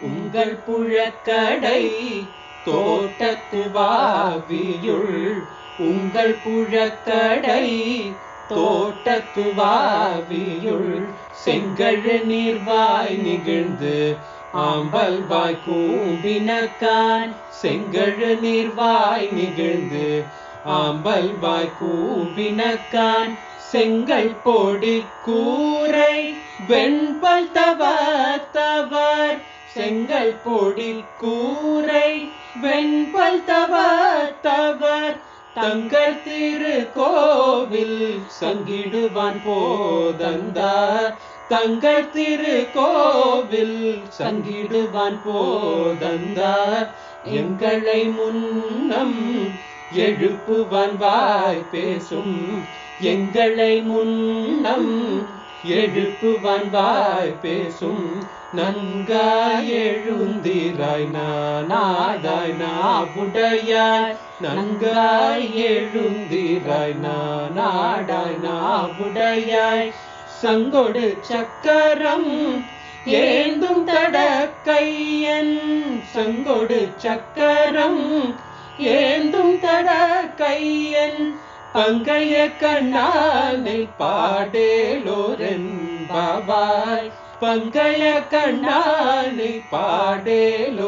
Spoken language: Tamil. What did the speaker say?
உங்கள் புழக்கடை தோட்டத்து வாவியுள். உங்கள் புழக்கடை தோட்டத்து வாவியுள். செங்கழு நீர்வாய் நிகழ்ந்து ஆம்பல் வாய் கூம்பினக்கான். செங்கழு நீர்வாய் நிகழ்ந்து ஆம்பல் வாய் கூம்பினக்கான். செங்கல் பொடி கூரை வெண்பல் தவ தவர் செங்கல் பொடி கூரை வெண்பல் தவத்தவர் தங்கள் திரு கோவில் சங்கிடுவான் போதந்தார். தங்கள் திரு கோவில் சங்கிடுவான் போதந்தார். எங்களை முன்னம் எழுப்புவான் வாய் பேசும். எங்களை முன்னம் எழுப்புவான் வாய் பேசும் நன்காய் எழுந்திராய் நானாதாய் நாவுடையாய் நன்காய் எழுந்திராய் நானாடாய் நாவுடையாய் சங்கொடு சக்கரம் ஏந்தும் தடக்கையன். சங்கொடு சக்கரம் ஏந்தும் தடக்கையன். பங்கைய கண்ணானை பாடேலோரன் பாபாய் பங்கைய கண்ணானை பாடேலோரன் பாபாய்